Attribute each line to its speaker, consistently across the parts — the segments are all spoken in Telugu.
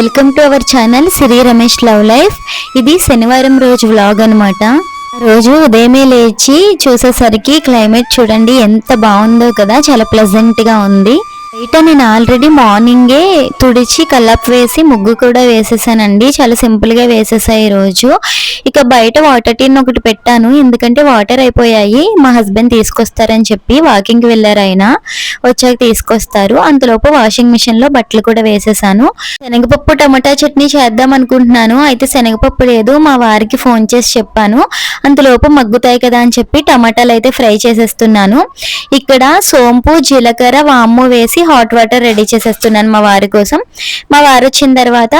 Speaker 1: Welcome to our channel Shri Ramesh love life. ఇది శనివారం రోజు వ్లాగ్ అనమాట రోజు ఉదయమే లేచి చూసేసరికి క్లైమేట్ చూడండి ఎంత బాగుందో కదా చాలా ప్లెజెంట్గా ఉంది. బయట నేను ఆల్రెడీ మార్నింగే తుడిచి కల్లాప్ వేసి ముగ్గు కూడా వేసేసానండి. చాలా సింపుల్గా వేసేసాయి వేసేసా ఈ రోజు ఇక బయట వాటర్ టీన్ ఒకటి పెట్టాను. ఎందుకంటే వాటర్ అయిపోయాయి. మా హస్బెండ్ తీసుకొస్తారని చెప్పి వాకింగ్కి వెళ్ళారు ఆయన. వచ్చాక తీసుకొస్తారు. అంతలోపు వాషింగ్ మిషన్లో బట్టలు కూడా వేసేసాను. శనగపప్పు టమాటా చట్నీ చేద్దాం అనుకుంటున్నాను. అయితే శనగపప్పు లేదు. మా వారికి ఫోన్ చేసి చెప్పాను. అంతలోపు మగ్గుతాయి కదా అని చెప్పి టమాటాలు అయితే ఫ్రై చేసేస్తున్నాను. ఇక్కడ సోంపు జీలకర్ర వాము వేసి హాట్ వాటర్ రెడీ చేసేస్తున్నాను మా వారి కోసం. మా వారు వచ్చిన తర్వాత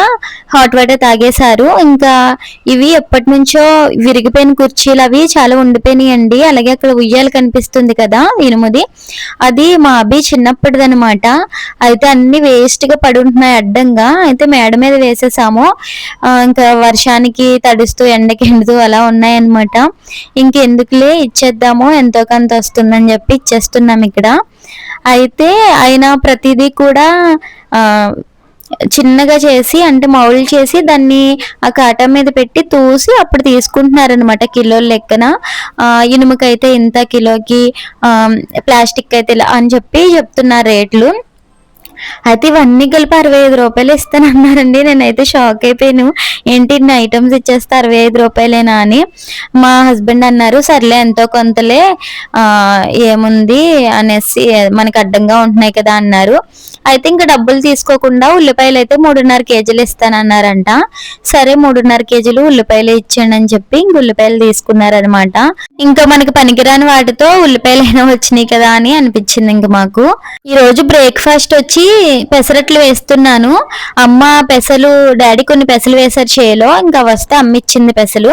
Speaker 1: హాట్ వాటర్ తాగేశారు. ఇంకా ఇవి ఎప్పటి నుంచో విరిగిపోయిన కుర్చీలు అవి చాలా ఉండిపోయినాయి అండి అలాగే అక్కడ ఉయ్యాలు కనిపిస్తుంది కదా ఇనుముది అది మా అభి చిన్నప్పటిది అనమాట అయితే అన్ని వేస్ట్గా పడి ఉంటున్నాయి అడ్డంగా. అయితే మేడ మీద వేసేసాము. ఇంకా వర్షానికి తడుస్తూ ఎండకి ఎండుతూ అలా ఉన్నాయన్నమాట. ఇంకెందుకులే ఇచ్చేద్దాము. ఎంతో కొంత వస్తుందని చెప్పి ఇచ్చేస్తున్నాం ఇక్కడ. అయితే ఆయన ప్రతిదీ కూడా చిన్నగా చేసి అంటే మౌల్డ్ చేసి దాన్ని ఆ కాటా మీద పెట్టి తూసి అప్పుడు తీసుకుంటున్నారనమాట కిలోల లెక్కన. ఇనుముకైతే ఇంత కిలోకి ప్లాస్టిక్ అయితే ఇలా అని చెప్పి చెప్తున్నారు రేట్లు. అయితే ఇవన్నీ కలిపి అరవై ఐదు రూపాయలు ఇస్తానన్నారండి. నేనైతే షాక్ అయిపోయాను. ఏంటి ఇన్ని ఐటమ్స్ ఇచ్చేస్తే అరవై ఐదు రూపాయలేనా అని. మా హస్బెండ్ అన్నారు సర్లే ఎంతో కొంతలే ఏముంది అనేసి మనకి అడ్డంగా ఉంటున్నాయి కదా అన్నారు. అయితే ఇంకా డబ్బులు తీసుకోకుండా ఉల్లిపాయలు అయితే మూడున్నర కేజీలు ఇస్తానన్నారంట. సరే మూడున్నర కేజీలు ఉల్లిపాయలు ఇచ్చాను అని చెప్పి ఇంక ఉల్లిపాయలు తీసుకున్నారనమాట ఇంకా మనకి పనికిరాని వాటితో ఉల్లిపాయలు అయినా వచ్చినాయి కదా అని అనిపించింది ఇంక మాకు. ఈ రోజు బ్రేక్ఫాస్ట్ వచ్చి పెసరట్లు వేస్తున్నాను. అమ్మ పెసలు డాడీ కొన్ని పెసలు వేశారు చేలో. ఇంకా వస్తే అమ్మ ఇచ్చింది పెసలు.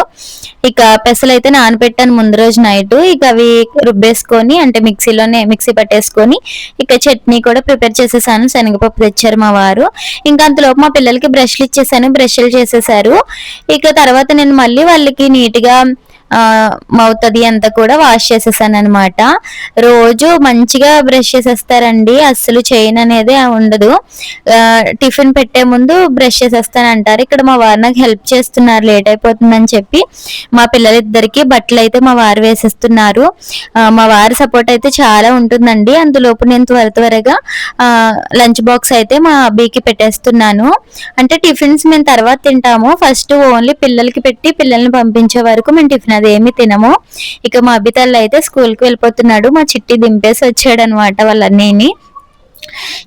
Speaker 1: ఇక పెసలు అయితే నానబెట్టాను ముందు రోజు నైట్. ఇక అవి రుబ్బేసుకొని అంటే మిక్సీలోనే మిక్సీ పట్టేసుకొని ఇక చట్నీ కూడా ప్రిపేర్ చేసేసాను. శనగపప్పు తెచ్చారు మా వారు. ఇంకా అంతలోపు మా పిల్లలకి బ్రష్లు ఇచ్చేసాను. బ్రష్లు చేసేసారు. ఇక తర్వాత నేను మళ్ళీ వాళ్ళకి నీట్గా అవుతుంది అంతా కూడా వాష్ చేసేసాను అనమాట రోజు మంచిగా బ్రష్ చేసేస్తారండి అస్సలు చైన్ అనేది ఉండదు. టిఫిన్ పెట్టే ముందు బ్రష్ చేసేస్తాను అంటారు ఇక్కడ మా వారు నాకు హెల్ప్ చేస్తున్నారు లేట్ అయిపోతుందని చెప్పి. మా పిల్లలిద్దరికి బట్టలు అయితే మా వారు వేసేస్తున్నారు. మా వారి సపోర్ట్ అయితే చాలా ఉంటుందండి. అందులోపు నేను త్వర త్వరగా లంచ్ బాక్స్ అయితే మా అబ్బాయికి పెట్టేస్తున్నాను. అంటే టిఫిన్స్ మేము తర్వాత తింటాము. ఫస్ట్ ఓన్లీ పిల్లలకి పెట్టి పిల్లల్ని పంపించే వరకు మేము టిఫిన్ అదేమి తినము. ఇక మా అబ్బి తల్లి అయితే స్కూల్కి వెళ్ళిపోతున్నాడు. మా చిట్టి దింపేసి వచ్చాడు అనమాట వాళ్ళన్నీ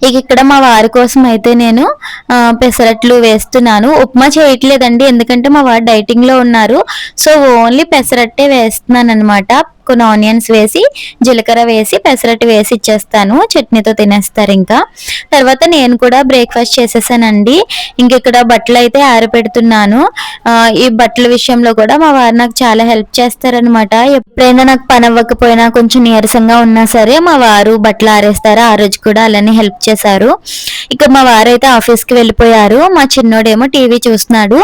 Speaker 1: ఇక ఇక్కడ మా వారి కోసం అయితే నేను పెసరట్లు వేస్తున్నాను. ఉప్మా చేయట్లేదండి ఎందుకంటే మా వారు డైటింగ్లో ఉన్నారు. సో ఓన్లీ పెసరట్టే వేస్తున్నాను అనమాట కొన్ని ఆనియన్స్ వేసి జీలకర్ర వేసి పెసరట్టు వేసి ఇచ్చేస్తాను. చట్నీతో తినేస్తారు ఇంకా. తర్వాత నేను కూడా బ్రేక్ఫాస్ట్ చేసేసానండి. ఇంక ఇక్కడ బట్టలు అయితే ఆరపెడుతున్నాను. ఈ బట్టల విషయంలో కూడా మా వారు నాకు చాలా హెల్ప్ చేస్తారనమాట ఎప్పుడైనా నాకు పని అవ్వకపోయినా కొంచెం నీరసంగా ఉన్నా సరే మా వారు బట్టలు ఆరేస్తారు. ఆ రోజు కూడా అలానే హెల్ప్ చేశారు. ఇక మా వారు అయితే వెళ్ళిపోయారు. మా చిన్నోడేమో టీవీ చూస్తున్నాడు.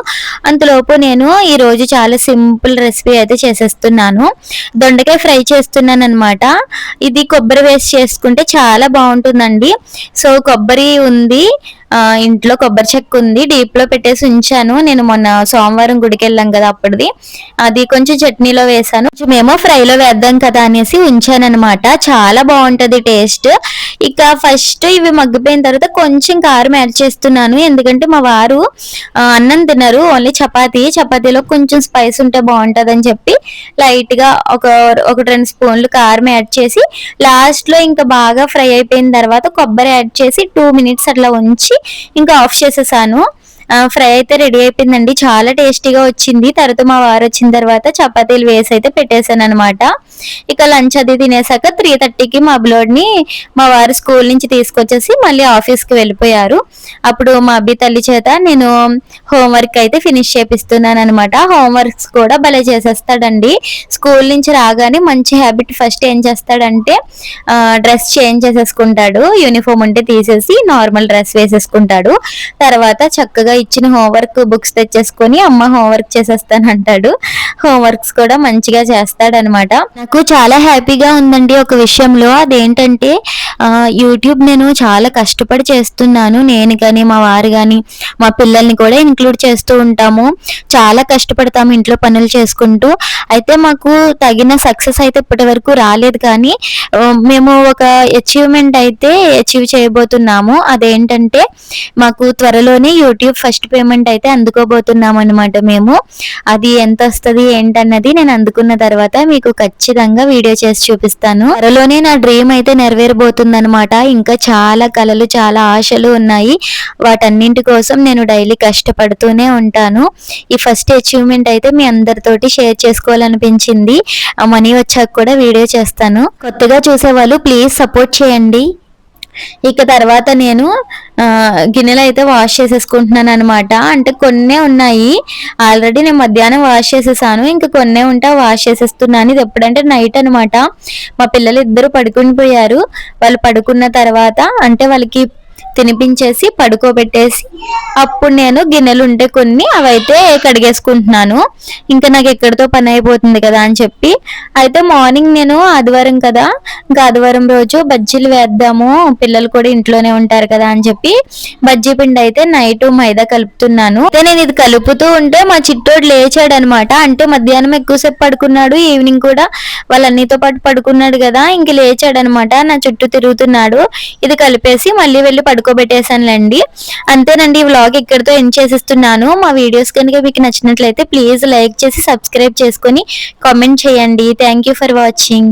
Speaker 1: అంతలోపు నేను ఈరోజు చాలా సింపుల్ రెసిపీ అయితే చేసేస్తున్నాను. దొండకాయ ఫ్రై చేస్తున్నాను అనమాట ఇది కొబ్బరి వేస్ట్ చేసుకుంటే చాలా బాగుంటుందండి. సో కొబ్బరి ఉంది. ఇంట్లో కొబ్బరి చెక్క ఉంది డీప్లో పెట్టేసి ఉంచాను. నేను మొన్న సోమవారం గుడికి వెళ్ళాం కదా అప్పటిది. అది కొంచెం చట్నీలో వేసాను. మేము ఫ్రైలో వేద్దాం కదా అనేసి ఉంచాను అనమాట చాలా బాగుంటది టేస్ట్. ఇక ఫస్ట్ ఇవి మగ్గిపోయిన తర్వాత కొంచెం కారం యాడ్ చేస్తున్నాను. ఎందుకంటే మా వారు అన్నం తినరు. ఓన్లీ చపాతీ. చపాతీలో కొంచెం స్పైస్ ఉంటే బాగుంటది అని చెప్పి లైట్గా ఒక ఒకటి రెండు స్పూన్లు కారం యాడ్ చేసి లాస్ట్లో ఇంకా బాగా ఫ్రై అయిపోయిన తర్వాత కొబ్బరి యాడ్ చేసి టూ మినిట్స్ అట్లా ఉంచి ఇంకా ఆఫ్ చేసేసాను. ఫ్రై అయితే రెడీ అయిపోయిందండి. చాలా టేస్టీగా వచ్చింది. తర్వాత మా వారు వచ్చిన తర్వాత చపాతీలు వేసి అయితే పెట్టేశాను అనమాట ఇక లంచ్ అది తినేసాక త్రీ థర్టీకి మా ని మా వారు స్కూల్ నుంచి తీసుకొచ్చేసి మళ్ళీ ఆఫీస్కి వెళ్ళిపోయారు. అప్పుడు మా అబ్బి తల్లి చేత నేను హోంవర్క్ అయితే ఫినిష్ చేపిస్తున్నాను అనమాట హోంవర్క్స్ కూడా భలే చేసేస్తాడండి. స్కూల్ నుంచి రాగానే మంచి హ్యాబిట్ ఫస్ట్ ఏం చేస్తాడంటే డ్రెస్ చేంజ్ చేసేసుకుంటాడు. యూనిఫామ్ ఉంటే తీసేసి నార్మల్ డ్రెస్ వేసేసుకుంటాడు. తర్వాత చక్కగా ఇచ్చిన హోంవర్క్ బుక్స్ తెచ్చేసుకొని అమ్మ హోంవర్క్ చేసేస్తాను అంటాడు హోంవర్క్స్ కూడా మంచిగా చేస్తాడనమాట. నాకు చాలా హ్యాపీగా ఉందండి ఒక విషయంలో. అదేంటంటే యూట్యూబ్ నేను చాలా కష్టపడి చేస్తున్నాను. నేను కానీ మా వారు కానీ మా పిల్లల్ని కూడా ఇంక్లూడ్ చేస్తూ ఉంటాము. చాలా కష్టపడతాము ఇంట్లో పనులు చేసుకుంటూ. అయితే మాకు తగిన సక్సెస్ అయితే ఇప్పటి వరకు రాలేదు కానీ మేము ఒక అచీవ్మెంట్ అయితే అచీవ్ చేయబోతున్నాము. అదేంటంటే మాకు త్వరలోనే యూట్యూబ్ ఫస్ట్ పేమెంట్ అయితే అందుకోబోతున్నాం అనమాట మేము. అది ఎంత వస్తుంది ఏంటన్నది నేను అందుకున్న తర్వాత మీకు ఖచ్చితంగా వీడియో చేసి చూపిస్తాను. త్వరలోనే నా డ్రీమ్ అయితే నెరవేరబోతుందనమాట ఇంకా చాలా కళలు చాలా ఆశలు ఉన్నాయి. వాటన్నింటి కోసం నేను డైలీ కష్టపడుతూనే ఉంటాను. ఈ ఫస్ట్ అచీవ్మెంట్ అయితే మీ అందరితోటి షేర్ చేసుకోవాలనిపించింది. ఆ మనీ వచ్చాక కూడా వీడియో చేస్తాను. కొత్తగా చూసేవాళ్ళు ప్లీజ్ సపోర్ట్ చేయండి. ఇక తర్వాత నేను ఆ, గిన్నెలు అయితే వాష్ చేసేసుకుంటున్నాను అనమాట అంటే కొన్నే ఉన్నాయి. ఆల్రెడీ నేను మధ్యాహ్నం వాష్ చేసేసాను. ఇంకా కొన్నే ఉంటా వాష్ చేసేస్తున్నాను. ఇది ఎప్పుడంటే నైట్ అనమాట మా పిల్లలు ఇద్దరు పడుకుని పోయారు. వాళ్ళు పడుకున్న తర్వాత అంటే వాళ్ళకి తినిపించేసి పడుకోబెట్టేసి అప్పుడు నేను గిన్నెలు ఉంటే కొన్ని అవైతే కడిగేసుకుంటున్నాను. ఇంకా నాకు ఎక్కడితో పని అయిపోతుంది కదా అని చెప్పి. అయితే మార్నింగ్ నేను ఆదివారం కదా ఇంకా ఆదివారం రోజు బజ్జీలు వేద్దాము పిల్లలు కూడా ఇంట్లోనే ఉంటారు కదా అని చెప్పి బజ్జీ పిండి అయితే నైట్ మైదా కలుపుతున్నాను. అయితే నేను ఇది కలుపుతూ ఉంటే మా చిట్టోడు లేచాడు అనమాట అంటే మధ్యాహ్నం ఎక్కువసేపు పడుకున్నాడు ఈవినింగ్ కూడా వాళ్ళన్నితో పాటు పడుకున్నాడు కదా ఇంక లేచాడు అనమాట నా చుట్టూ తిరుగుతున్నాడు. ఇది కలిపేసి మళ్ళీ వెళ్ళి పడుకోబెట్టేశానులేండి. అంతేనండి ఈ వ్లాగ్ ఇక్కడితో ఎండ్ చేసేస్తున్నాను. మా వీడియోస్ కనుక మీకు నచ్చినట్లయితే ప్లీజ్ లైక్ చేసి సబ్స్క్రైబ్ చేసుకొని కామెంట్ చేయండి. Thank you for watching